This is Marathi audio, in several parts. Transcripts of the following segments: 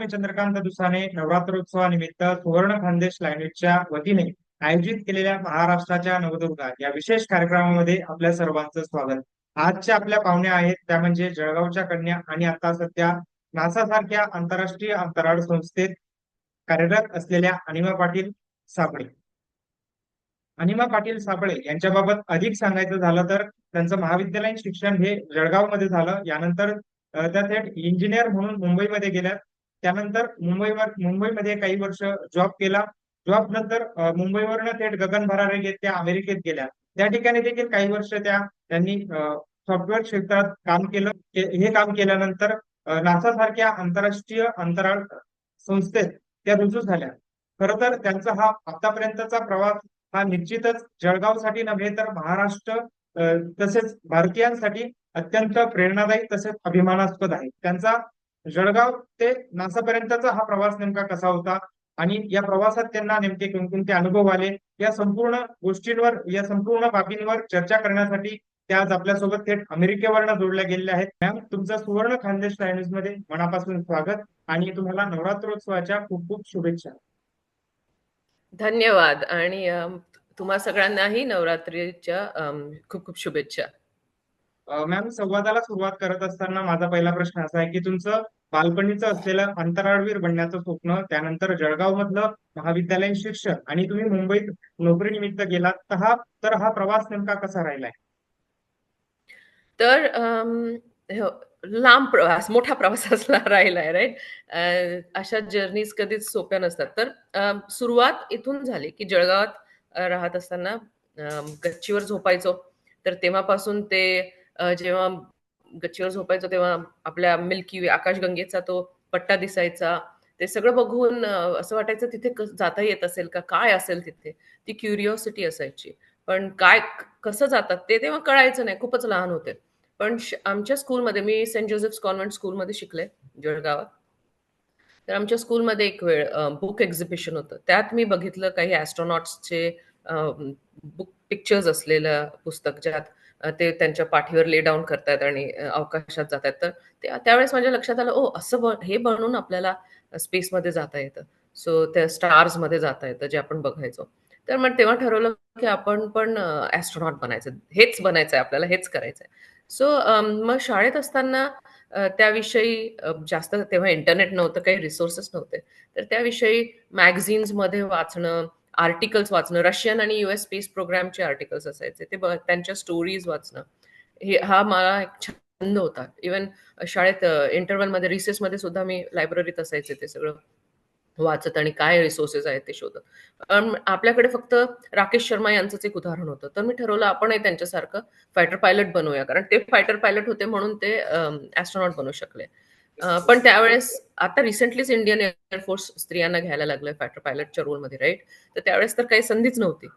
मी चंद्रकांत दुसाने नवरात्रोत्सवानिमित्त सुवर्ण खानदेश लँग्वेजच्या वतीने आयोजित केलेल्या महाराष्ट्राच्या नवदुर्गा या विशेष कार्यक्रमामध्ये आपल्या सर्वांचं स्वागत. आजच्या आपल्या पाहुण्या आहेत त्या म्हणजे जळगावच्या कन्या आणि आता सध्या नासा सारख्या आंतरराष्ट्रीय अंतराळ संस्थेत कार्यरत असलेल्या अनिमा पाटील सापळे. अनिमा पाटील सापळे यांच्याबाबत अधिक सांगायचं झालं तर त्यांचं महाविद्यालयीन शिक्षण हे जळगावमध्ये झालं. यानंतर त्या थेट इंजिनियर म्हणून मुंबईमध्ये गेल्या त्यानंतर मुंबईवर मुंबईमध्ये काही वर्ष जॉब केला. जॉब नंतर मुंबईवरनं थेट गगन भरारे घेत त्या अमेरिकेत गेल्या. त्या ठिकाणी देखील काही वर्ष त्या त्यांनी सॉफ्टवेअर क्षेत्रात काम केलं. हे काम केल्यानंतर नासा सारख्या आंतरराष्ट्रीय अंतराळ संस्थेत त्या रुजू झाल्या. खरं तर त्यांचा हा आतापर्यंतचा प्रवास हा निश्चितच जळगावसाठी नव्हे तर महाराष्ट्र तसेच भारतीयांसाठी अत्यंत प्रेरणादायी तसेच अभिमानास्पद आहे. त्यांचा जळगाव ते नासापर्यंतचा हा प्रवास नेमका कसा होता? आणि या प्रवासात त्यांना नेमके कोणकोणते अनुभव आले? या संपूर्ण गोष्टींवर या संपूर्ण बाबींवर चर्चा करण्यासाठी त्या आज आपल्यासोबत थेट अमेरिकेवरनं जोडल्या गेलेल्या आहेत. मॅम तुमचं सुवर्ण खानदेश टायम्समध्ये मनापासून स्वागत आणि तुम्हाला नवरात्रोत्सवाच्या खूप खूप शुभेच्छा. धन्यवाद आणि तुम्हा सगळ्यांनाही नवरात्रीच्या खूप खूप शुभेच्छा. मॅम संवादाला सुरुवात करत असताना माझा पहिला प्रश्न असा आहे की तुमचं बालपणीचं असलेलं अंतराळवीर बनण्याचं स्वप्न त्यानंतर जळगाव मधलं महाविद्यालयीन शिक्षण आणि तुम्ही मुंबईत नोकरीनिमित्त गेलात तर हा तर हा प्रवास नेमका कसा राहिलाय? तर हो, लांब प्रवास मोठा प्रवास असला राहिलाय राईट अशा जर्नीज कधीच सोप्या नसतात. तर सुरुवात इथून झाली की जळगावात राहत असताना गच्चीवर झोपायचो. तर तेव्हापासून ते अ, जेव्हा गच्चीवर झोपायचो तेव्हा आपल्या मिल्की वे आकाशगंगेचा तो पट्टा दिसायचा. ते सगळं बघून अ, असं वाटायचं तिथे जाता येत असेल का? काय असेल तिथे? ती क्युरिओसिटी असायची. पण काय कसं जातात ते तेव्हा कळायचं नाही. खूपच लहान होते. पण श- आमच्या स्कूलमध्ये मी सेंट जोसेफ्स कॉन्व्हेंट स्कूलमध्ये शिकले जळगावात. तर आमच्या स्कूलमध्ये एक वेळ बुक एक्झिबिशन होतं. त्यात मी बघितलं काही ॲस्ट्रॉनॉट्सचे बुक पिक्चर्स असलेलं पुस्तक ज्यात ते त्यांच्या पाठीवर ले डाऊन करतात आणि अवकाशात जातात तर त्यावेळेस माझ्या लक्षात आलं ओ असं हे बनून आपल्याला स्पेसमध्ये जाता येतं. सो त्या स्टार्समध्ये जाता येतं जे आपण बघायचो. तर मग तेव्हा ठरवलं की आपण पण ॲस्ट्रॉनॉट बनायचं. हेच बनायचं आहे आपल्याला हेच करायचं आहे सो मग शाळेत असताना त्याविषयी जास्त तेव्हा इंटरनेट नव्हतं काही रिसोर्सेस नव्हते. तर त्याविषयी मॅगझिन्समध्ये वाचणं आर्टिकल्स वाचणं रशियन आणि युएस स्पेस प्रोग्रामचे आर्टिकल्स असायचे ते त्यांच्या स्टोरीज वाचणं. हे हा मला एक छंद होता. इवन शाळेत इंटरव्हलमध्ये रिसेसमध्ये सुद्धा मी लायब्ररीत असायचे ते सगळं वाचत आणि काय रिसोर्सेस आहेत ते शोधत. आपल्याकडे फक्त राकेश शर्मा यांचंच एक उदाहरण होतं. तर मी ठरवलं आपणही त्यांच्यासारखं फायटर पायलट बनवूया कारण ते फायटर पायलट होते म्हणून ते ॲस्ट्रॉनॉट बनू शकले. पण त्यावेळेस आता रिसेंटलीच इंडियन एअरफोर्स स्त्रियांना घ्यायला लागलं फायटर पायलटच्या रोलमध्ये राईट तर त्यावेळेस तर काही संधीच नव्हती.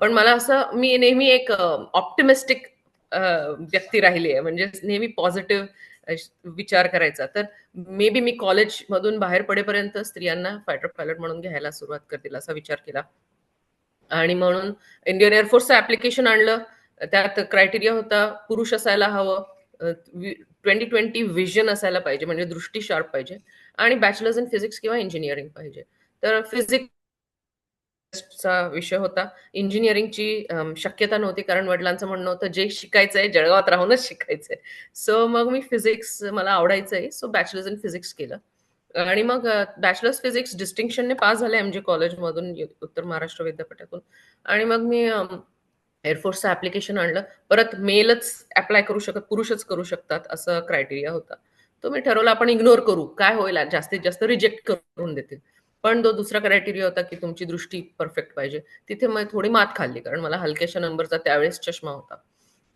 पण मला असं मी नेहमी एक ऑप्टिमिस्टिक व्यक्ती राहिली आहे. म्हणजे नेहमी पॉझिटिव्ह विचार करायचा. तर मे बी मी कॉलेज मधून बाहेर पडेपर्यंत स्त्रियांना फायटर पायलट म्हणून घ्यायला सुरुवात करतील असा विचार केला. आणि म्हणून इंडियन एअरफोर्सचं ऍप्लिकेशन आणलं. त्यात क्रायटेरिया होता पुरुष असायला हवं. ट्वेंटी ट्वेंटी विजन असायला पाहिजे म्हणजे दृष्टी शार्प पाहिजे आणि बॅचलर्स इन फिजिक्स किंवा इंजिनिअरिंग पाहिजे. तर फिजिक्सचा विषय होता. इंजिनिअरिंगची शक्यता नव्हती कारण वडिलांचं म्हणणं होतं जे शिकायचं आहे जळगावात राहूनच शिकायचंय. सो मग मी फिजिक्स मला आवडायचंय सो बॅचलर्स इन फिजिक्स केलं. आणि मग बॅचलर्स फिजिक्स डिस्टिंक्शनने पास झाले एम जे कॉलेजमधून उत्तर महाराष्ट्र विद्यापीठातून. आणि मग मी एअरफोर्सचं ऍप्लिकेशन आणलं परत मेलच अप्लाय करू शकत पुरुषच करू शकतात असं क्रायटेरिया होता. तो मी ठरवलं आपण इग्नोर करू. काय होईल जास्तीत जास्त रिजेक्ट करून देतील. पण तो दुसरा क्रायटेरिया होता की तुमची दृष्टी परफेक्ट पाहिजे. तिथे मग थोडी मात खाल्ली कारण मला हलक्याशा नंबरचा त्यावेळेस चष्मा होता.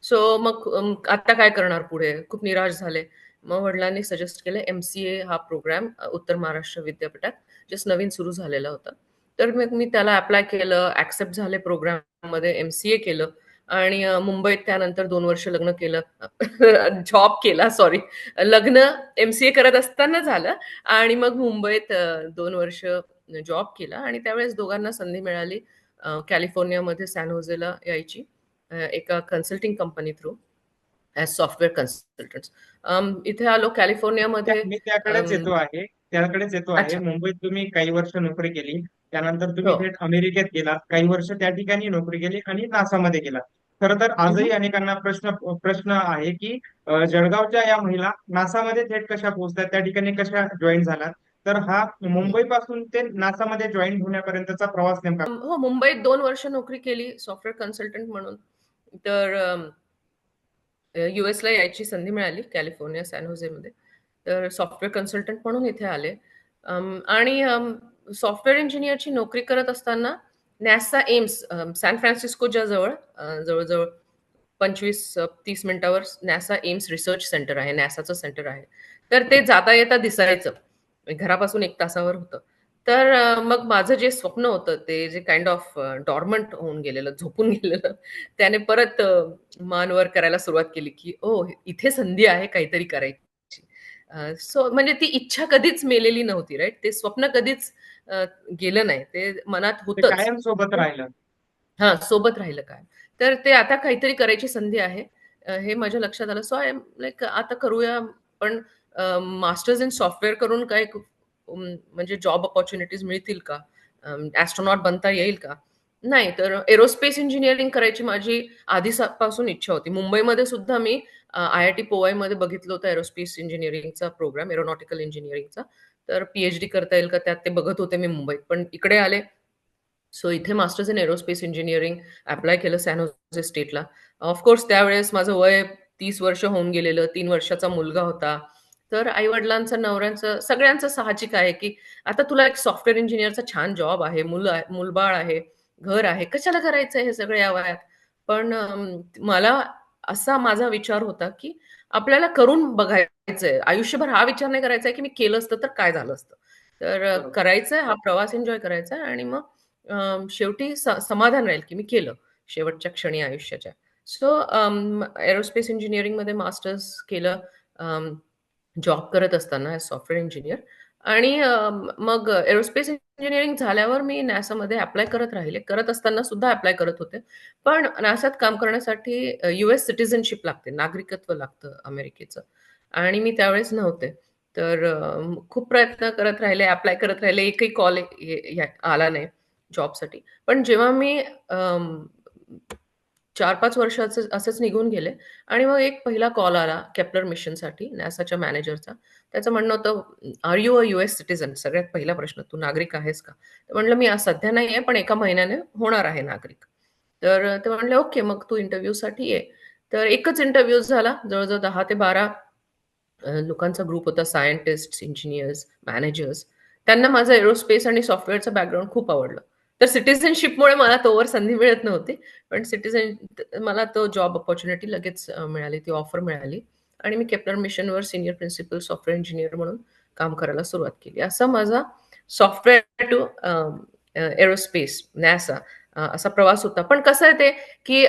सो मग आता काय करणार पुढे? खूप निराश झाले. मग वडिलांनी सजेस्ट केलं एम सी ए हा प्रोग्राम उत्तर महाराष्ट्र विद्यापीठात जस्ट नवीन सुरू झालेला होता. तर मग मी त्याला अप्लाय केलं ऍक्सेप्ट झाले प्रोग्राममध्ये एम सी ए केलं आणि मुंबईत त्यानंतर दोन वर्ष लग्न केलं. जॉब केला सॉरी लग्न एम सी ए करत असताना झालं आणि मग मुंबईत दोन वर्ष जॉब केला आणि त्यावेळेस दोघांना संधी मिळाली कॅलिफोर्नियामध्ये सॅन होजेला यायची एका consulting company through as software consultant इथे आलो कॅलिफोर्नियामध्ये त्याकडेच येतो आहे त्याकडेच येतो आहे. मुंबईत तुम्ही काही वर्ष नोकरी केली. त्यानंतर तुम्ही हो. थेट अमेरिकेत गेलात काही वर्ष त्या ठिकाणी नोकरी केली आणि नासामध्ये गेलात. खरं तर आजही. अनेकांना प्रश्न प्रश्न आहे की जळगावच्या या महिला नासामध्ये थेट कशा पोहोचतात त्या ठिकाणी कशा जॉईन झाल्यात तर हा मुंबईपासून ते नासामध्ये जॉईन होण्यापर्यंतचा प्रवास नेमका हो मुंबईत दोन वर्ष नोकरी केली सॉफ्टवेअर कन्सल्टंट म्हणून. तर युएसला यायची संधी मिळाली कॅलिफोर्निया सॅन तर सॉफ्टवेअर कन्सल्टंट म्हणून इथे आले. आणि सॉफ्टवेअर इंजिनियरची नोकरी करत असताना नॅसा एम्स सॅन फ्रान्सिस्कोच्या जवळ जवळजवळ पंचवीस तीस मिनिटावर नॅसा एम्स रिसर्च सेंटर आहे नॅसाचं सेंटर आहे. तर ते जाता येता दिसायचं. घरापासून एक तासावर होतं. तर मग माझं जे स्वप्न होतं ते जे काइंड ऑफ डॉर्मंट होऊन गेलेलं झोपून गेलेलं त्याने परत मानवर मान वर करायला सुरुवात केली की ओ इथे संधी आहे काहीतरी करायची. सो म्हणजे ती इच्छा कधीच मेलेली नव्हती राईट ते स्वप्न कधीच गेलं नाही. ते मनात ते होतच. कायम सोबत राहिलं. हा सोबत राहिलं काय तर ते आता काहीतरी करायची संधी आहे. हे माझ्या लक्षात आलं. सो आय लाईक आता करूया. पण मास्टर्स इन सॉफ्टवेअर करून काय म्हणजे जॉब ऑपॉर्च्युनिटीज मिळतील का? ॲस्ट्रॉनॉट बनता येईल का? नाही. तर एरोस्पेस इंजिनिअरिंग करायची माझी आधीपासून इच्छा होती. मुंबईमध्ये सुद्धा मी आय आय टी पोवायमध्ये बघितलं होतं एरोस्पेस इंजिनिअरिंगचा प्रोग्राम एरोनॉटिकल इंजिनिअरिंगचा तर पीएच डी करता येईल का त्यात ते बघत होते मी मुंबईत. पण इकडे आले. सो इथे masters in aerospace engineering apply केलं सॅन स्टेटला ऑफकोर्स त्यावेळेस माझं वय तीस वर्ष होऊन गेलेलं. तीन वर्षाचा मुलगा होता. तर आई वडिलांचं नवऱ्यांचं सगळ्यांचं साहजिक आहे की आता तुला एक सॉफ्टवेअर इंजिनिअरचा छान जॉब आहे मुलं मुलबाळ आहे घर आहे. कशाला करायचं हे सगळं या वयात? पण मला असा माझा विचार होता की आपल्याला करून बघायचं बघायचंय आयुष्यभर हा विचार नाही करायचा की मी केलं असतं तर काय झालं असतं. तर अ, बरोबर. करायचंय हा प्रवास एन्जॉय करायचा आहे आणि मग शेवटी स- समाधान राहील की मी केलं शेवटच्या क्षणी आयुष्याच्या. सो एरोस्पेस इंजिनिअरिंगमध्ये मास्टर्स केलं जॉब करत असताना सॉफ्टवेअर इंजिनियर आणि मग एरोस्पेस इंजिनिअरिंग झाल्यावर मी नासामध्ये अप्लाय करत राहिले. करत असताना सुद्धा अप्लाय करत होते. पण नासात काम करण्यासाठी युएस सिटिझनशिप लागते नागरिकत्व लागतं अमेरिकेचं. आणि मी त्यावेळेस नव्हते. तर खूप प्रयत्न करत राहिले अप्लाय करत राहिले एकही कॉल आला नाही जॉबसाठी पण जेव्हा मी चार पाच वर्ष असंच असेच निघून गेले आणि मग एक पहिला कॉल आला कॅप्लर मिशनसाठी नासाच्या मॅनेजरचा त्याचं म्हणणं होतं are you a U S citizen सगळ्यात पहिला प्रश्न तू नागरिक आहेस का? तर म्हणलं मी आज सध्या नाही आहे पण एका महिन्याने होणार आहे नागरिक. तर ते म्हणले ओके मग तू इंटरव्ह्यूसाठी ये. तर एकच इंटरव्ह्यू झाला जवळजवळ दहा ते बारा अ, लोकांचा ग्रुप होता सायंटिस्ट इंजिनियर्स मॅनेजर्स त्यांना माझं एरोस्पेस आणि सॉफ्टवेअरचं बॅकग्राऊंड खूप आवडलं. तर सिटिझनशिपमुळे मला तोवर संधी मिळत नव्हती पण सिटिझन मला तो जॉब ऑपॉर्च्युनिटी लगेच मिळाली ती ऑफर मिळाली. आणि मी केपलर मिशनवर सिनियर प्रिन्सिपल सॉफ्टवेअर इंजिनियर म्हणून काम करायला सुरुवात केली. असा माझा सॉफ्टवेअर टू एरोस्पेस नॅसा असा प्रवास होता. पण कसं आहे ते की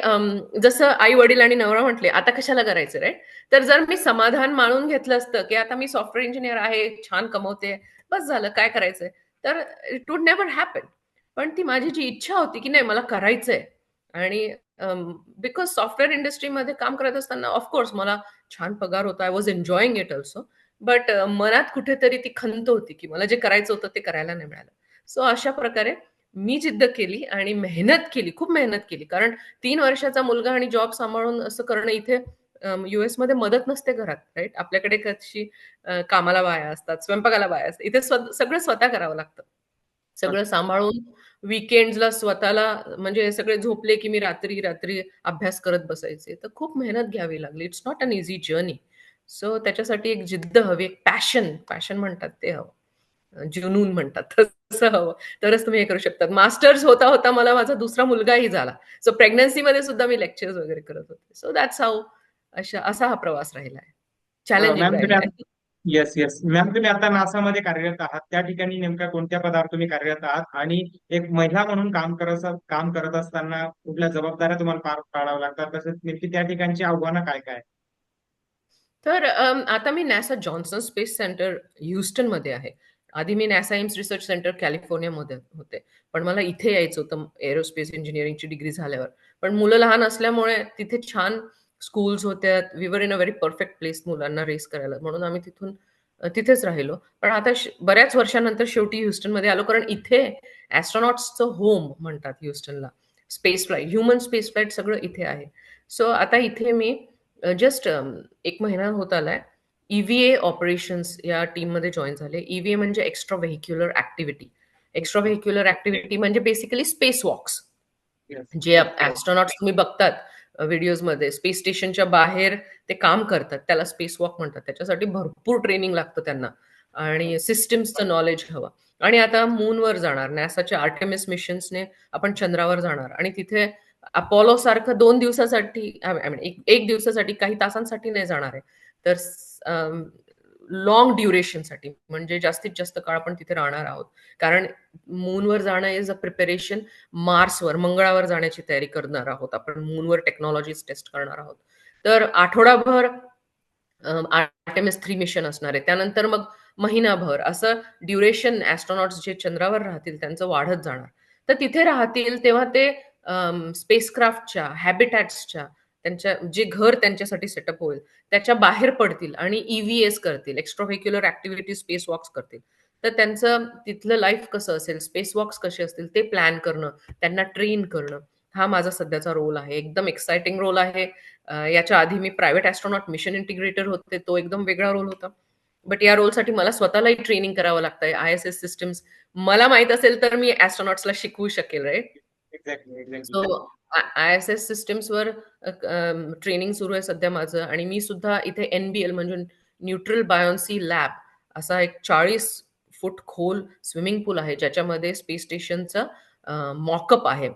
जसं आई वडील आणि नवरा म्हटले आता कशाला करायचं राईट तर जर मी समाधान मानून घेतलं असतं की आता मी सॉफ्टवेअर इंजिनियर आहे छान कमवते बस झालं काय करायचंय? तर इट वुड नेव्हर हॅपन पण ती माझी जी इच्छा होती की नाही मला करायचंय. आणि बिकॉज सॉफ्टवेअर इंडस्ट्रीमध्ये काम करत असताना ऑफकोर्स मला छान पगार होता I was enjoying it also but मनात कुठेतरी ती खंत होती की मला जे करायचं होतं ते करायला नाही मिळालं. सो अशा प्रकारे मी जिद्द केली आणि मेहनत केली खूप मेहनत केली. कारण तीन वर्षाचा मुलगा आणि जॉब सांभाळून असं करणं इथे युएसमध्ये मदत नसते घरात राईट आपल्याकडे कशी कामाला बाया असतात स्वयंपाकाला बाया असतात. इथे सगळं स्वतः करावं लागतं. सगळं सांभाळून विकेंडला स्वतःला म्हणजे सगळे झोपले की मी रात्री रात्री अभ्यास करत बसायचे. तर खूप मेहनत घ्यावी लागली. It's not an easy journey so त्याच्यासाठी एक जिद्द हवी एक पॅशन पॅशन म्हणतात ते हवं. जुनून म्हणतात तसं हवं. तरच तुम्ही हे करू शकतात. मास्टर्स होता होता मला माझा दुसरा मुलगाही झाला. सो प्रेग्नन्सीमध्ये सुद्धा मी लेक्चर्स वगैरे करत होते. सो दॅट्स हाऊ अशा असा हा प्रवास राहिला आहे चॅलेंजिंग आता- येस येस मॅम तुम्ही आता नासामध्ये कार्यरत आहात. त्या ठिकाणी नेमक्या कोणत्या पदावर तुम्ही कार्यरत आहात? आणि एक महिला म्हणून काम करत काम करत असताना कुठल्या जबाबदाऱ्या तुम्हाला पार पाडाव्या लागतात? तसेच नेमकी त्या ठिकाणची आव्हानं काय काय? तर आता मी नॅसा जॉन्सन स्पेस सेंटर ह्युस्टनमध्ये आहे. आधी मी नॅसा एम्स रिसर्च सेंटर कॅलिफोर्नियामध्ये होते पण मला इथे यायचं होतं एरोस्पेस इंजिनिअरिंगची डिग्री झाल्यावर पण मुलं लहान असल्यामुळे तिथे छान स्कूल्स होत्या we were in a very perfect place मुलांना रेस करायला म्हणून आम्ही तिथून तिथेच राहिलो. पण आता बऱ्याच वर्षानंतर शेवटी ह्युस्टनमध्ये आलो कारण इथे ॲस्ट्रोनॉट्सचं होम म्हणतात ह्युस्टनला. Space flight human space flight सगळं इथे आहे. सो आता इथे मी जस्ट एक महिना होत आलाय. ई-व्ही-ए ऑपरेशन्स या टीममध्ये जॉइन झाले. ई-व्ही-ए म्हणजे extra vehicular activity. Extra vehicular activity म्हणजे बेसिकली स्पेस वॉक्स. जे ॲस्ट्रोनॉट्स तुम्ही बघतात व्हिडिओजमध्ये स्पेस स्टेशनच्या बाहेर ते काम करतात. त्याला स्पेस वॉक म्हणतात. त्याच्यासाठी भरपूर ट्रेनिंग लागतं त्यांना आणि सिस्टम्सचं नॉलेज हवं आणि आता मूनवर जाणार. नासाच्या आर्टेमिस मिशन्सने आपण चंद्रावर जाणार आणि तिथे अपोलोसारखं 2 दिवसासाठी आय आय मीन 1 1 दिवसासाठी काही तासांसाठी नाही जाणार आहे. तर लॉंग ड्युरेशनसाठी म्हणजे जास्तीत जास्त काळ आपण तिथे राहणार आहोत. कारण मूनवर जाणं इज अ प्रिपरेशन मार्सवर, मंगळावर जाण्याची तयारी करणार आहोत. आपण मूनवर टेक्नॉलॉजीज टेस्ट करणार आहोत. तर आठवडाभर आर्टेमिस थ्री मिशन असणार आहे. त्यानंतर मग महिनाभर असं ड्युरेशन ॲस्ट्रोनॉट्स जे चंद्रावर राहतील त्यांचं वाढत जाणार. तर तिथे राहतील तेव्हा ते स्पेसक्राफ्टच्या, हॅबिटॅट्सच्या त्यांच्या जे घर त्यांच्यासाठी सेटअप होईल त्याच्या बाहेर पडतील आणि ईव्हीएस करतील. एक्स्ट्रा ऍक्टिव्हिटी स्पेस वॉक्स करतील. तर त्यांचं तिथलं लाईफ कसं असेल, स्पेस वॉक्स कसे असतील ते प्लॅन करणं, त्यांना ट्रेन करणं, हा माझा सध्याचा रोल आहे. एकदम एक्साइटिंग रोल आहे. याच्या आधी मी प्रायव्हेट ॲस्ट्रॉनॉट मिशन इंटिग्रेटर होते. तो एकदम वेगळा रोल होता. बट या रोलसाठी मला स्वतःलाही ट्रेनिंग करावं लागतंय. आय-एस-एस सिस्टम्स मला माहीत असेल तर मी ॲस्ट्रोनॉट्सला शिकवू शकेल, right exactly, exactly. So I S S सिस्टम्सवर training सुरू आहे सध्या माझं आणि मी सुद्धा इथे एन-बी-एल म्हणजे न्यूट्रल बायोन्सी लॅब असा एक 40 फूट खोल स्विमिंग पूल आहे, ज्याच्यामध्ये स्पेस स्टेशनचं मॉकअप आहे.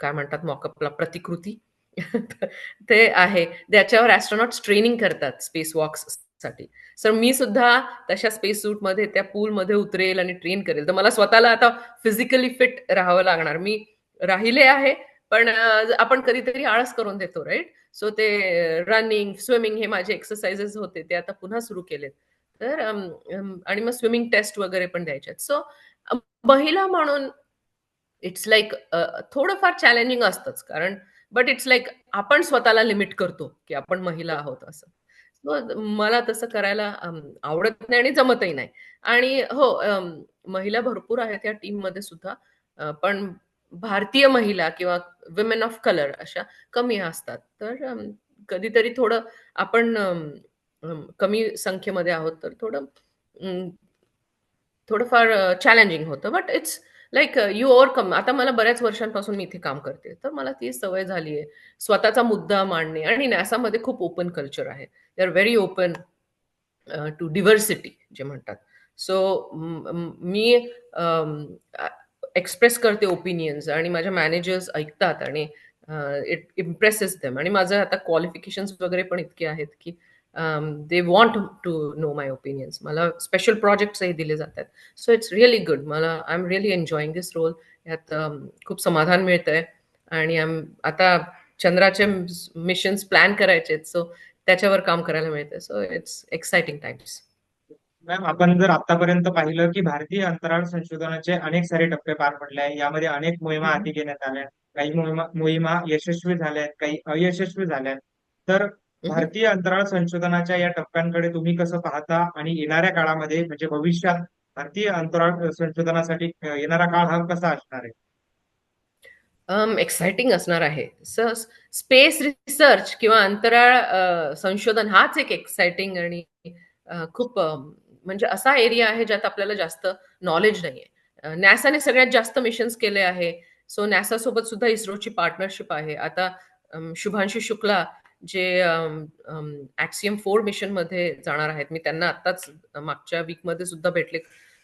काय म्हणतात मॉकअपला प्रतिकृती? ते आहे. त्याच्यावर ॲस्ट्रोनॉट्स ट्रेनिंग करतात स्पेस वॉक्ससाठी सर मी सुद्धा तशा स्पेस सूटमध्ये त्या पूलमध्ये उतरेल आणि ट्रेन करेल. तर मला स्वतःला आता फिजिकली फिट राहावं लागणार. मी राहिले आहे, पण आपण कधीतरी आळस करून देतो, राईट सो ते रनिंग, स्विमिंग हे माझे एक्सरसाइजेस होते ते आता पुन्हा सुरू केलेत. तर आणि मग स्विमिंग टेस्ट वगैरे पण द्यायच्यात आहेत. सो महिला म्हणून इट्स लाईक थोडंफार चॅलेंजिंग असतंच. कारण बट इट्स लाईक आपण स्वतःला लिमिट करतो, की आपण महिला आहोत असं. सो मला तसं करायला आवडत नाही आणि जमतही नाही. आणि हो महिला भरपूर आहेत या टीममध्ये सुद्धा. पण भारतीय महिला किंवा विमेन ऑफ कलर अशा कमी असतात. तर कधीतरी थोडं आपण कमी संख्येमध्ये आहोत तर थोडं थोडंफार चॅलेंजिंग होतं. But it's like you overcome. आता मला बऱ्याच वर्षांपासून मी इथे काम करते. तर मला ती सवय झाली आहे. स्वतःचा मुद्दा मांडणे आणि नॅसामध्ये खूप ओपन कल्चर आहे. They are very open to diversity जे म्हणतात. सो मी एक्सप्रेस करते ओपिनियन्स आणि माझ्या मॅनेजर्स ऐकतात आणि इट इम्प्रेसेस देम आणि माझं आता क्वालिफिकेशन्स वगैरे पण इतके आहेत, की they want to know my opinions. मला स्पेशल प्रोजेक्ट्सही दिले जातात. So it's really good. मला I am really enjoying this role. यात खूप समाधान मिळतंय आणि आय आता चंद्राचे मिशन्स प्लॅन करायचे आहेत. सो त्याच्यावर काम करायला मिळतंय. So it's exciting times. Ma'am आपण जर आतापर्यंत पाहिलं, की भारतीय अंतराळ संशोधनाचे अनेक सारे टप्पे पार पडले आहे. यामध्ये अनेक मोहिमा हाती घेण्यात आल्या. काही मोहिमा मोहिमा यशस्वी झाल्या आहेत, काही अयशस्वी झाल्या आहेत. तर. भारतीय अंतराळ संशोधनाच्या या टप्प्यांकडे तुम्ही कसं पाहता आणि येणाऱ्या काळामध्ये म्हणजे भविष्यात भारतीय अंतराळ संशोधनासाठी येणारा काळ हा कसा असणार आहे? एक्साइटिंग असणार आहे. स स्पेस रिसर्च किंवा अंतराळ संशोधन हाच एक एक्साइटिंग आणि खूप म्हणजे असा एरिया आहे ज्यात आपल्याला जास्त नॉलेज नाहीये. अ, सगळ्यात जास्त मिशन्स केले आहे. सो NASA सोबत सुद्धा इस्रोची पार्टनरशिप आहे. आता शुभांशी शुक्ला जे अं, फोर ॲक्सियम 4 मिशनमध्ये जाणार आहेत. मी त्यांना आत्ताच मागच्या वीकमध्ये सुद्धा भेटले.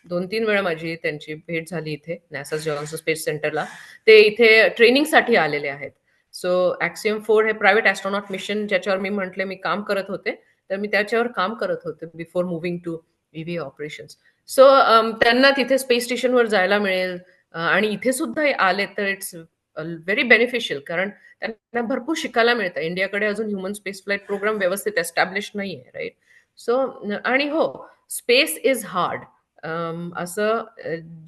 2-3 वेळा माझी त्यांची भेट झाली इथे नॅसा जॉन्सन स्पेस सेंटरला. ते इथे ट्रेनिंगसाठी आलेले आहेत. सो ॲक्सियम फोर हे प्रायव्हेट ॲस्ट्रॉनॉट मिशन ज्याच्यावर मी म्हटले मी काम करत होते. तर मी त्याच्यावर काम करत होते before moving to V V operations. So um, त्यांना तिथे स्पेस स्टेशनवर जायला मिळेल आणि इथे सुद्धा आले तर इट्स व्हेरी बेनिफिशियल कारण त्यांना भरपूर शिकायला मिळतं. इंडियाकडे अजून ह्युमन स्पेस फ्लाईट प्रोग्राम व्यवस्थित एस्टॅब्लिश नाहीये, राईट सो आणि हो, स्पेस इज हार्ड. असं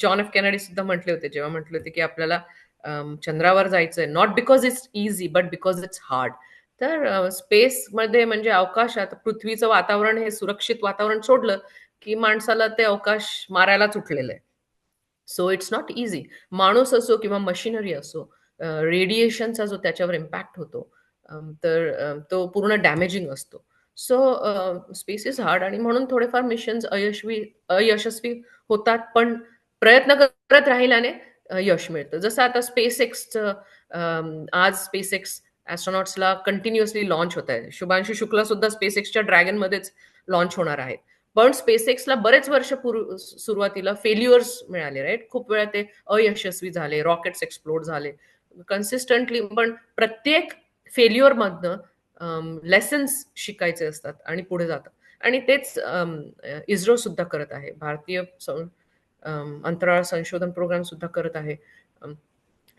जॉन एफ कॅनडी सुद्धा म्हटले होते, जेव्हा म्हटले होते, की आपल्याला um, चंद्रावर जायचंय. Not because it's easy but because it's hard. तर स्पेसमध्ये म्हणजे अवकाशात पृथ्वीचं वातावरण हे सुरक्षित वातावरण सोडलं, की माणसाला ते अवकाश मारायलाच उठलेलं आहे. सो इट्स नॉट इझी माणूस असो किंवा मशिनरी असो, रेडिएशनचा जो त्याच्यावर इम्पॅक्ट होतो, तर तो पूर्ण डॅमेजिंग असतो. सो स्पेस इज हार्ड आणि म्हणून थोडेफार मिशन्स अयशवी अयशस्वी होतात, पण प्रयत्न करत राहिल्याने यश मिळतं. जसं आता स्पेस एक्सचं आज स्पेस एक्स एस्ट्रोनॉट्सला कंटिन्युअसली लॉन्च होत आहे. शुभांशु शुक्ला सुद्धा एक्सच्या ड्रॅगनमध्येच लॉन्च होणार आहेत. पण स्पेसएक्सला बरेच वर्ष पूर्व सुरुवातीला फेल्युअर्स मिळाले, राईट खूप वेळा ते अयशस्वी झाले, रॉकेट्स एक्सप्लोड झाले. कन्सिस्टंटली पण प्रत्येक फेल्युअरमधनं अं, लेसन्स शिकायचे असतात आणि पुढे जातात. आणि तेच इस्रो सुद्धा करत आहे. भारतीय अंतराळ संशोधन प्रोग्राम सुद्धा करत आहे.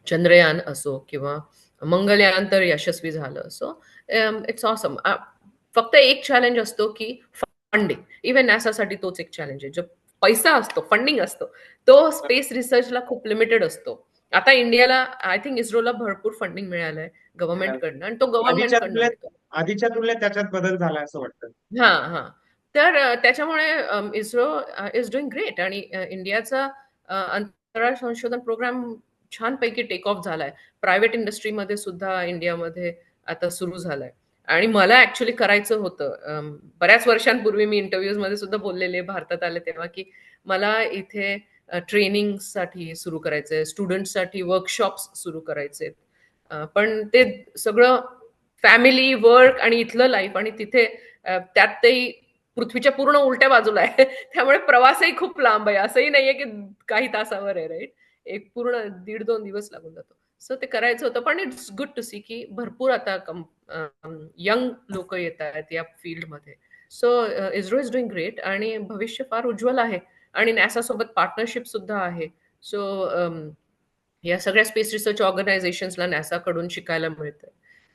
चंद्रयान असो किंवा मंगलयान तर यशस्वी झालं. So it's awesome. फक्त एक चॅलेंज असतो की फंडिंग. इव्हन नासासाठी तोच एक चॅलेंज आहे. जो पैसा असतो, फंडिंग असतो, तो स्पेस रिसर्चला खूप लिमिटेड असतो. आता इंडियाला आय थिंक इस्रोला भरपूर फंडिंग मिळालंय गव्हर्नमेंटकडनं आणि तो मिळतो. आधीच्या तुलनेत त्याच्यात बदल झालाय असं वाटतं. हां, हां. तर त्याच्यामुळे इस्रो इज डूइंग ग्रेट आणि इंडियाचा अंतराळ संशोधन प्रोग्राम छानपैकी टेक ऑफ झालाय. प्रायव्हेट इंडस्ट्रीमध्ये सुद्धा इंडियामध्ये आता सुरू झालाय. आणि मला ऍक्च्युली करायचं होतं. बऱ्याच वर्षांपूर्वी मी इंटरव्ह्यूजमध्ये सुद्धा बोललेले भारतात आले तेव्हा, की मला इथे अ, ट्रेनिंगसाठी सुरू करायचंय, स्टुडंटसाठी वर्कशॉप्स सुरू करायचेत. पण ते सगळं फॅमिली, वर्क आणि इथलं लाईफ आणि तिथे त्यात ते पृथ्वीच्या पूर्ण उलट्या बाजूला आहे. त्यामुळे प्रवासही खूप लांब आहे. असंही नाहीये की काही तासावर आहे, राईट एक पूर्ण 1.5-2 दिवस लागून जातो. सो ते करायचं होतं. पण इट्स गुड टू सी की भरपूर आता कम यंग यंग येत आहेत या फील्डमध्ये. So uh, ISRO is doing great आणि भविष्य फार उज्ज्वल आहे आणि नॅसासोबत पार्टनरशिप सुद्धा आहे. सो या सगळ्या स्पेस रिसर्च ऑर्गनायझेशन्सला नॅसाकडून शिकायला मिळतंय.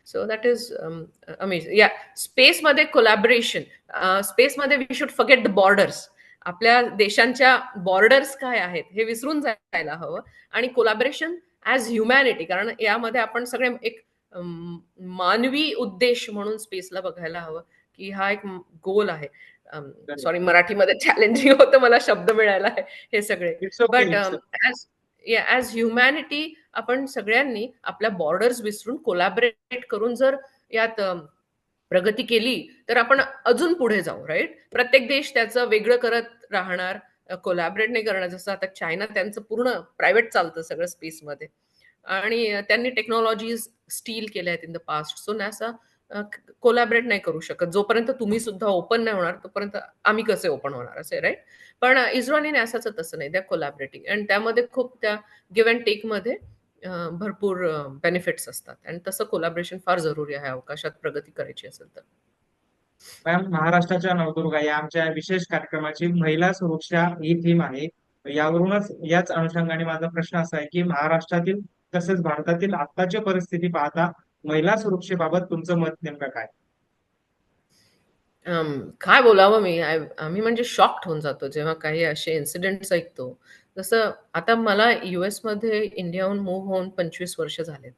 So that is um, amazing. या स्पेसमध्ये कोलॅबरेशन स्पेसमध्ये we should forget the borders. आपल्या देशांच्या बॉर्डर्स काय आहेत हे विसरून जायला हवं आणि कोलॅबरेशन ॲज ह्युमॅनिटी कारण यामध्ये आपण सगळे एक मानवी उद्देश म्हणून स्पेसला बघायला हवं, की हा एक गोल आहे. सॉरी मराठीमध्ये चॅलेंजिंग होतं मला शब्द मिळायला हे सगळे. बट ॲज ह्युमॅनिटी आपण सगळ्यांनी आपल्या बॉर्डर्स विसरून कोलॅबोरेट करून जर यात प्रगती केली, तर आपण अजून पुढे जाऊ, राइट? प्रत्येक देश त्याचं वेगळं करत राहणार, कोलॅबरेट नाही करणार. जसं आता चायना त्यांचं पूर्ण प्रायव्हेट चालतं सगळं स्पेसमध्ये आणि त्यांनी टेक्नॉलॉजीज स्टील केल्या आहेत in the past. So NASA collaborate नाही करू शकत. जोपर्यंत तुम्ही सुद्धा ओपन नाही होणार, तोपर्यंत आम्ही कसे ओपन होणार असे राईट पण इस्रो आणि तसं नाही. द्या कोलॅबरेटिंग आणि त्यामध्ये खूप त्या गिव्ह अँड टेकमध्ये भरपूर बेनिफिट्स असतात आणि तसं कोलॅबरेशन फार जरुरी आहे अवकाशात प्रगती करायची असेल तर. मॅम, महाराष्ट्राच्या नवदुर्गा या आमच्या विशेष कार्यक्रमाची महिला सुरक्षा ही थीम आहे. यावरूनच याच अनुषंगाने माझा प्रश्न असा आहे, की महाराष्ट्रातील तसेच भारतातील आत्ताची परिस्थिती पाहता महिला सुरक्षेबाबत तुमचं मत नेमकं काय? अं, काय बोलावं मी? आम्ही म्हणजे शॉक्ड होऊन जातो जेव्हा काही असे इन्सिडेंट्स ऐकतो. जसं आता मला युएसमध्ये इंडियाहून मूव्ह होऊन 25 वर्ष झालेत.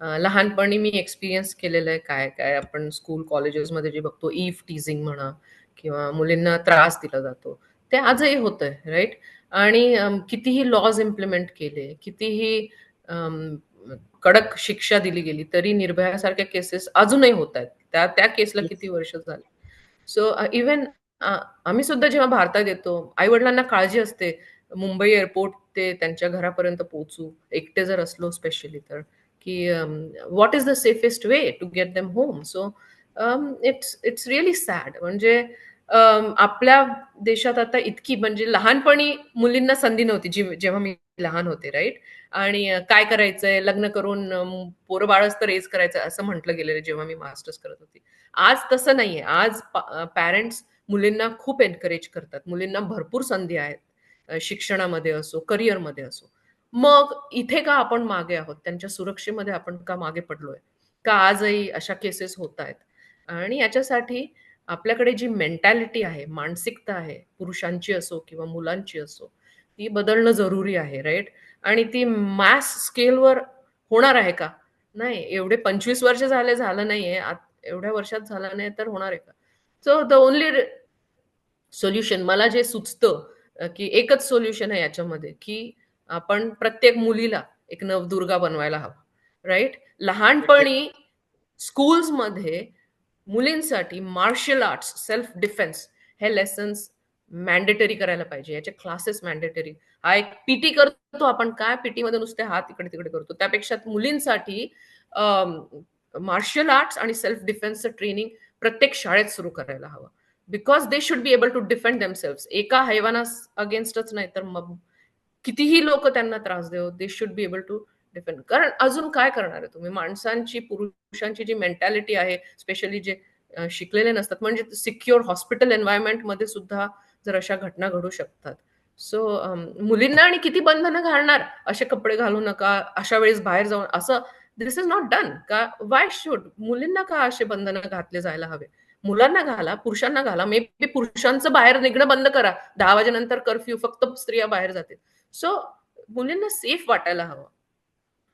अ, लहानपणी मी एक्सपिरियन्स केलेलं आहे काय-काय आपण स्कूल, कॉलेजेसमध्ये जे बघतो ईव्ह टीझिंग म्हणा किंवा मुलींना त्रास दिला जातो. ते आजही होतंय, राइट? आणि अं, कितीही लॉज इम्प्लिमेंट केले, कितीही अं, कडक शिक्षा दिली गेली, तरी निर्भयासारख्या केसेस अजूनही होतायत. त्या त्या केसला किती वर्ष झाली. सो अ, इव्हन अ, आम्ही सुद्धा जेव्हा भारतात येतो, आई-वडिलांना काळजी असते. मुंबई एअरपोर्ट ते त्यांच्या घरापर्यंत पोहोचू, एकटे जर असलो स्पेशली तर, की um, what is the safest way to get them home? So um, it's it's really sad. म्हणजे um, आपल्या देशात आता इतकी म्हणजे लहानपणी मुलींना संधी नव्हती, जी जेव्हा मी लहान होते, राईट आणि काय करायचंय? लग्न करून अ, पोरं-बाळच तर रेज करायचं असं म्हटलं गेलेलं जेव्हा मी मास्टर्स करत होती आज तसं नाहीये. आज पॅरेंट्स मुलींना खूप एनकरेज करतात. मुलींना भरपूर संधी आहेत. शिक्षणामध्ये असो, करिअरमध्ये असो. मग इथे का आपण मागे आहोत? त्यांच्या सुरक्षेमध्ये आपण का मागे पडलोय? का आजही अशा केसेस होतायत? आणि याच्यासाठी आपल्याकडे जी मेंटॅलिटी आहे, मानसिकता आहे, पुरुषांची असो किंवा मुलांची असो, ती बदलणं जरुरी आहे, राईट आणि ती मॅस स्केलवर होणार आहे का? नाही. एवढे 25 वर्ष झाले, झालं नाहीये. एवढ्या वर्षात झालं नाही तर होणार आहे का? सो द ओनली सोल्युशन मला जे सुचतं की एकच सोल्युशन आहे याच्यामध्ये की आपण प्रत्येक मुलीला एक नवदुर्गा बनवायला हवा राईट लहानपणी स्कूल्समध्ये मुलींसाठी मार्शल आर्ट्स सेल्फ डिफेन्स हे लेसन्स मॅन्डेटरी करायला पाहिजे. याचे क्लासेस मॅन्डेटरी हा एक पीटी करतो आपण. काय पीटी मध्ये नुसते हात इकडे तिकडे करतो? त्यापेक्षा मुलींसाठी मार्शल आर्ट्स आणि सेल्फ डिफेन्सचं ट्रेनिंग प्रत्येक शाळेत सुरू करायला हवं. Because they should be able to defend themselves एका हैवानास अगेन्स्टच नाही तर मग कितीही लोक त्यांना त्रास देऊ they should be able to defend कारण अजून काय करणार आहे तुम्ही? माणसांची पुरुषांची जी मेंटॅलिटी आहे स्पेशली जे शिकलेले नसतात म्हणजे सिक्युअर हॉस्पिटल एन्व्हायरमेंटमध्ये सुद्धा जर अशा घटना घडू शकतात. सो मुलींना आणि किती बंधनं घालणार? असे कपडे घालू नका अशा वेळेस बाहेर जाऊन असं दिस इज नॉट डन का वाय शुड मुलींना का असे बंधनं घातले जायला हवे? मुलांना घाला पुरुषांना घाला. मे बी पुरुषांचं बाहेर निघणं बंद करा. दहा वाजेनंतर कर्फ्यू फक्त स्त्रिया बाहेर जातील. सो मुलींना सेफ वाटायला हवं.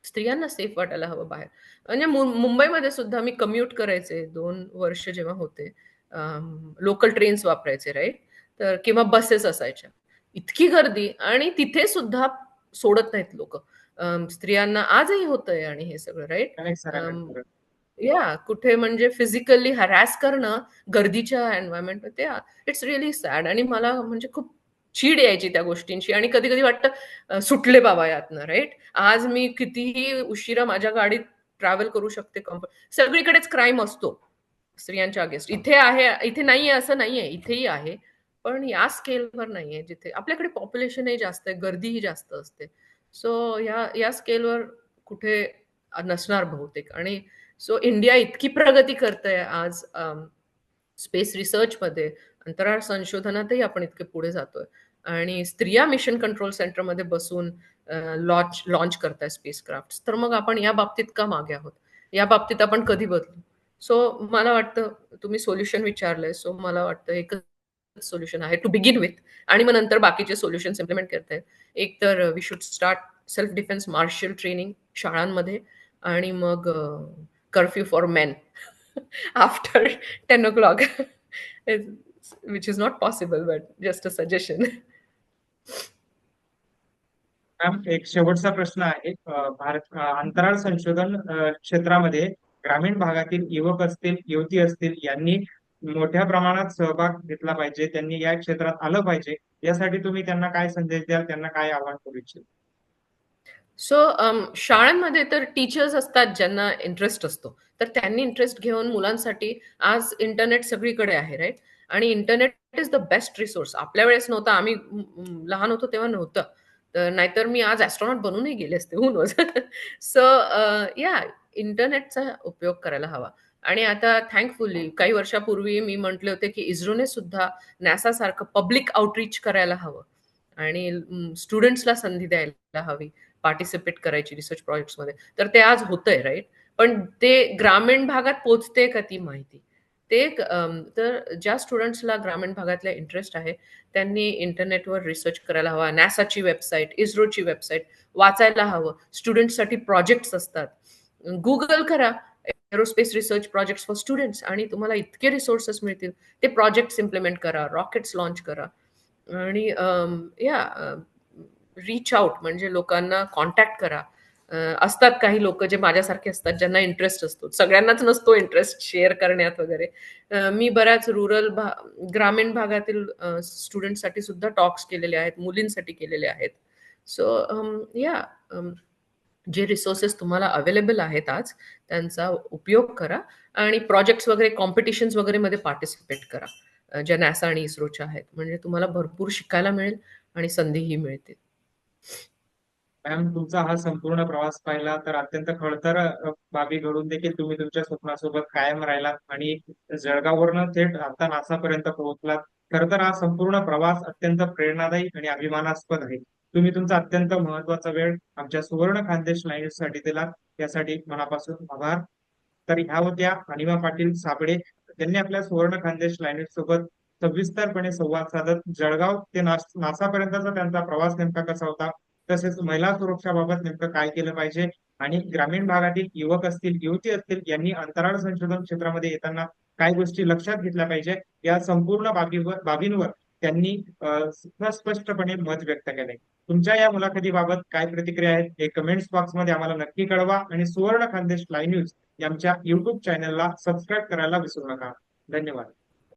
स्त्रियांना सेफ वाटायला हवं बाहेर. म्हणजे मुंबईमध्ये सुद्धा मी कम्युट करायचे दोन वर्ष जेव्हा होते. लोकल ट्रेन्स वापरायचे राईट तर किंवा बसेस असायच्या. इतकी गर्दी आणि तिथे सुद्धा सोडत नाहीत लोक. स्त्रियांना आजही होतंय आणि हे सगळं राईट या कुठे म्हणजे फिजिकली हरॅस करणं गर्दीच्या एन्व्हायरमेंट ते इट्स रिअली सॅड आणि मला म्हणजे खूप चीड यायची त्या गोष्टींची आणि कधी कधी वाटतं सुटले बाबा यातनं राईट आज मी कितीही उशिरा माझ्या गाडीत ट्रॅव्हल करू शकते कम्फर्ट सगळीकडेच क्राईम असतो स्त्रियांच्या अगेन्स्ट इथे आहे इथे नाहीये असं नाहीये इथेही आहे पण या स्केलवर नाहीये जिथे आपल्याकडे पॉप्युलेशनही जास्त आहे गर्दीही जास्त असते. सो या या स्केलवर कुठे नसणार बहुतेक. आणि सो इंडिया इतकी प्रगती करते आज स्पेस रिसर्चमध्ये अंतराळ संशोधनातही आपण इतके पुढे जातोय. आणि स्त्रिया मिशन कंट्रोल सेंटरमध्ये बसून लॉन्च लॉन्च करताय स्पेस क्राफ्ट तर मग आपण या बाबतीत का मागे आहोत? या बाबतीत आपण कधी बदलू? सो मला वाटतं तुम्ही सोल्युशन विचारलंय. सो मला वाटतं एकच सोल्युशन आहे टू बिगिन विथ आणि मग नंतर बाकीचे सोल्युशन्स इम्प्लिमेंट करतायत एक तर we should start self defence martial training शाळांमध्ये. आणि मग curfew for men after ten o'clock which is not possible but just a suggestion ma'am एक शेवटचा प्रश्न आहे. भारत अंतराळ संशोधन क्षेत्रामध्ये ग्रामीण भागातील युवक असतील युवती असतील यांनी मोठ्या प्रमाणात सहभाग घेतला पाहिजे त्यांनी या क्षेत्रात आलं पाहिजे. यासाठी तुम्ही त्यांना काय संदेश द्याल? त्यांना काय आवाहन करू इच्छित? सो शाळांमध्ये तर टीचर्स असतात ज्यांना इंटरेस्ट असतो. तर त्यांनी इंटरेस्ट घेऊन मुलांसाठी आज इंटरनेट सगळीकडे आहे राईट आणि internet is the best resource आपल्या वेळेस नव्हतं. आम्ही लहान होतो तेव्हा नव्हतं. तर नाहीतर मी आज ॲस्ट्रॉनॉट बनूनही गेले असते. हून सो या इंटरनेटचा उपयोग करायला हवा. आणि आता थँकफुली काही वर्षापूर्वी मी म्हटले होते की इस्रोने सुद्धा नासा सारखं पब्लिक आउटरीच करायला हवं. आणि स्टुडंट्सला संधी द्यायला हवी पार्टिसिपेट करायची रिसर्च प्रोजेक्ट्समध्ये तर ते आज होतंय राईट पण ते ग्रामीण भागात पोचते का ती माहिती? ते अम, तर ज्या स्टुडंट्सला ग्रामीण भागातल्या इंटरेस्ट आहे त्यांनी इंटरनेटवर रिसर्च करायला हवा. नॅसाची वेबसाईट इस्रोची वेबसाईट वाचायला हवं. स्टुडंट्ससाठी प्रोजेक्ट्स असतात. गुगल करा. Aerospace research projects for students आणि तुम्हाला इतके रिसोर्सेस मिळतील. ते प्रोजेक्ट्स इम्प्लिमेंट करा. रॉकेट्स लॉन्च करा. आणि या रीच आउट म्हणजे लोकांना कॉन्टॅक्ट करा. असतात काही लोक जे माझ्यासारखे असतात ज्यांना इंटरेस्ट असतो. सगळ्यांनाच नसतो इंटरेस्ट शेअर करण्यात वगैरे. मी बऱ्याच रुरल भा ग्रामीण भागातील स्टुडंटसाठी सुद्धा टॉक्स केलेले आहेत मुलींसाठी केलेले आहेत. सो या um, um, जे रिसोर्सेस तुम्हाला अवेलेबल आहेत आज त्यांचा उपयोग करा आणि प्रोजेक्ट्स वगैरे कॉम्पिटिशन्स वगैरे मध्ये पार्टिसिपेट करा. ज्या नॅसा आणि इस्रोच्या आहेत. म्हणजे तुम्हाला भरपूर शिकायला मिळेल आणि संधीही मिळतील. मॅम तुमचा हा संपूर्ण प्रवास पाहिला तर अत्यंत खडतर बाबी घडून देखील तुम्ही तुमच्या स्वप्नासोबत कायम राहिलात आणि जळगाववरनं थेट आता नासापर्यंत पोहोचलात. खर तर हा संपूर्ण प्रवास अत्यंत प्रेरणादायी आणि अभिमानास्पद आहे. तुम्ही तुमचा अत्यंत महत्त्वाचा वेळ आमच्या सुवर्ण खानदेश लाईव्हसाठी दिलात. यासाठी मनापासून आभार. तर ह्या होत्या अनिमा पाटील साबळे. त्यांनी आपल्या सुवर्ण खानदेश लाईव्ह सोबत सविस्तरपणे संवाद साधत जळगाव ते नास नासापर्यंतचा त्यांचा प्रवास नेमका कसा होता तसेच महिला सुरक्षाबाबत नेमकं काय केलं पाहिजे? आणि ग्रामीण भागातील युवक असतील युवती असतील यांनी अंतराळ संशोधन क्षेत्रामध्ये येताना काय गोष्टी लक्षात घेतल्या पाहिजे? या संपूर्ण बाबीवर बाबींवर त्यांनी स्पष्टपणे मत व्यक्त केले तुमच्या या मुलाखतीबाबत काय प्रतिक्रिया आहेत? हे कमेंट्स बॉक्समध्ये आम्हाला नक्की कळवा आणि सुवर्ण खानदेश लाईव्ह न्यूज यांच्या युट्यूब चॅनलला सबस्क्राईब करायला विसरू नका. धन्यवाद.